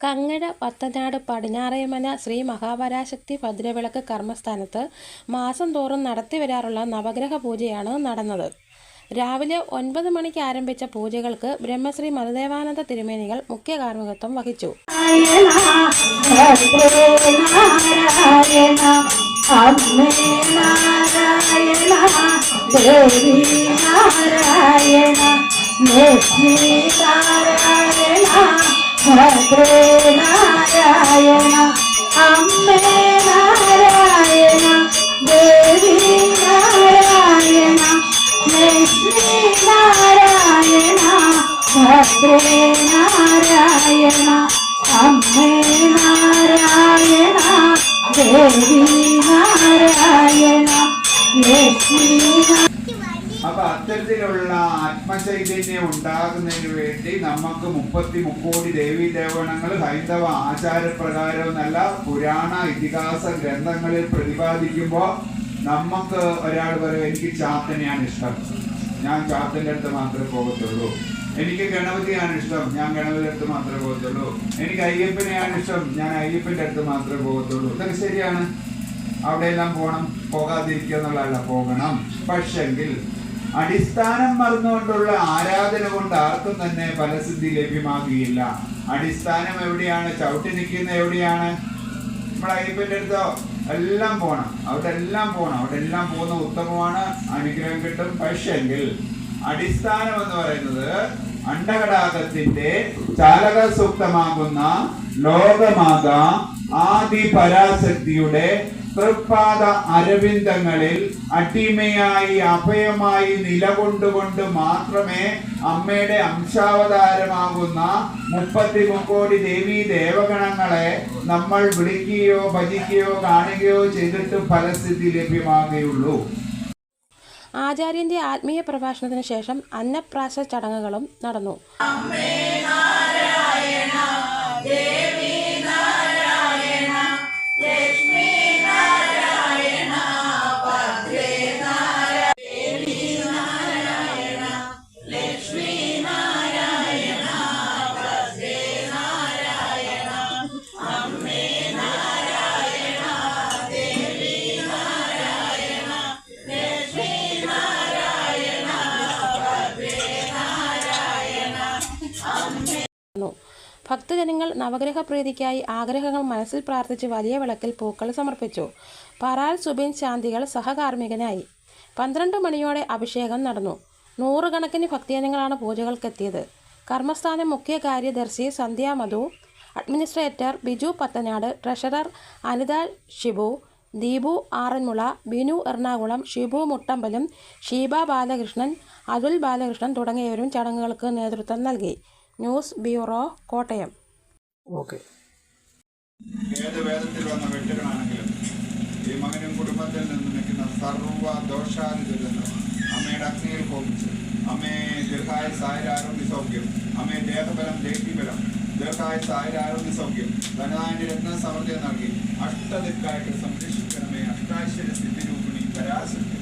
കങ്ങഴ പത്തനാട് പടിഞ്ഞാറേമന ശ്രീ മഹാപരാശക്തി ഭദ്രവിളക്ക് കർമ്മസ്ഥാനത്ത് മാസം തോറും നടത്തി വരാറുള്ള നവഗ്രഹ പൂജയാണ് നടന്നത് രാവിലെ ഒൻപത് മണിക്ക് ആരംഭിച്ച പൂജകൾക്ക് ബ്രഹ്മശ്രീ മധുദേവാനന്ദ തിരുമേനികൾ മുഖ്യ കാർമ്മികത്വം വഹിച്ചു ദേവി നാരായണ ഭദ്രേ നാരായണ അമ്മേ നാരായണ ദേവി നാരായണ ലക്ഷ്മി നാരായണ ഭദ്രേ നാരായണ അമ്മേ നാരായണ ദേവി നാരായണ ലക്ഷ്മി അപ്പൊ അത്തരത്തിലുള്ള ആത്മചൈതന്യം ഉണ്ടാകുന്നതിന് വേണ്ടി നമുക്ക് മുപ്പത്തി മുക്കോടി ദേവീ ദേവണങ്ങൾ ഹൈന്ദവ ആചാരപ്രകാരം എന്നല്ല പുരാണ ഇതിഹാസ ഗ്രന്ഥങ്ങളിൽ പ്രതിപാദിക്കുമ്പോൾ നമുക്ക് ഒരാൾ പറയും എനിക്ക് ചാത്തനെയാണ് ഇഷ്ടം. ഞാൻ ചാത്തന്റെ അടുത്ത് മാത്രമേ പോകത്തുള്ളൂ. എനിക്ക് ഗണപതിയാണ് ഇഷ്ടം. ഞാൻ ഗണപതിയുടെ അടുത്ത് മാത്രമേ പോകത്തുള്ളൂ. എനിക്ക് അയ്യപ്പനെയാണ് ഇഷ്ടം. ഞാൻ അയ്യപ്പന്റെ അടുത്ത് മാത്രമേ പോകത്തുള്ളൂ. ഇതൊക്കെ ശരിയാണ്. അവിടെയെല്ലാം പോകണം പോകാതിരിക്കുക എന്നുള്ളതല്ല പോകണം. പക്ഷെങ്കിൽ അടിസ്ഥാനം മറന്നുകൊണ്ടുള്ള ആരാധന കൊണ്ട് ആർക്കും തന്നെ ഫലസിദ്ധി ലഭ്യമാകുകയില്ല. അടിസ്ഥാനം എവിടെയാണ്? ചവിട്ടി നിൽക്കുന്ന എവിടെയാണ്? നമ്മൾ അയ്യപ്പന്റെ അടുത്തോ? എല്ലാം പോകണം അവിടെ എല്ലാം പോകണം അവിടെ എല്ലാം പോകുന്ന ഉത്തമമാണ്. അനുഗ്രഹം കിട്ടും. പക്ഷെങ്കിൽ അടിസ്ഥാനം എന്ന് പറയുന്നത് അണ്ടകടാകത്തിന്റെ ചാലക സൂക്തമാകുന്ന ലോകമാത ആദി പരാശക്തിയുടെ തൃപ്പാദ അരവിന്ദങ്ങളിൽ അടിമയായി അഭയമായി നിലകൊണ്ടുകൊണ്ട് മാത്രമേ അമ്മയുടെ അംശാവതാരമാകുന്ന മുപ്പത്തി മുക്കോടി ദേവീ ദേവഗണങ്ങളെ നമ്മൾ വിളിക്കുകയോ ഭജിക്കുകയോ കാണുകയോ ചെയ്തിട്ട് ഫലസ്ഥിതി ലഭ്യമാകുകയുള്ളൂ. ആചാര്യന്റെ ആത്മീയ പ്രഭാഷണത്തിന് ശേഷം അന്നപ്രാശ ചടങ്ങുകളും നടന്നു. ഭക്തജനങ്ങൾ നവഗ്രഹ പ്രീതിക്കായി ആഗ്രഹങ്ങൾ മനസ്സിൽ പ്രാർത്ഥിച്ച് വലിയ വിളക്കിൽ പൂക്കൾ സമർപ്പിച്ചു. പറാൽ സുബിൻ ശാന്തികൾ സഹകാർമ്മികനായി. പന്ത്രണ്ട് മണിയോടെ അഭിഷേകം നടന്നു. നൂറുകണക്കിന് ഭക്തജനങ്ങളാണ് പൂജകൾക്കെത്തിയത്. കർമ്മസ്ഥാനം മുഖ്യ കാര്യദർശി സന്ധ്യ മധു അഡ്മിനിസ്ട്രേറ്റർ ബിജു പത്തനാട് ട്രഷറർ അനിത ഷിബു ദീപു ആറന്മുള ബിനു എറണാകുളം ഷിബു മുട്ടമ്പലം ഷീബ ബാലകൃഷ്ണൻ അതുൽ ബാലകൃഷ്ണൻ തുടങ്ങിയവരും ചടങ്ങുകൾക്ക് നേതൃത്വം നൽകി. News bureau Kottayam. ഓക്കെ. ഏത് വേദത്തിൽ വന്ന ഈ മകനും കുടുംബത്തിൽ നിന്ന് നിൽക്കുന്ന സർവ ദോഷാനുദുരന്തം അമ്മയുടെ അഗ്നിയിൽ കോപിച്ച് അമ്മയെ ദീർഘായ ആയുരാരോഗ്യ സൗഖ്യം അമ്മയെ ദേഹബലം ദേഹീബലം ദീർഘായ ആയുരാരോഗ്യ സൗഖ്യം ധനനായന്റെ രത്ന സമൃദ്ധി നൽകി അഷ്ടദിക്കായിട്ട് സംരക്ഷിക്കണമേ അഷ്ടാശ്വര സിദ്ധിരൂപിണി പരാശക്തി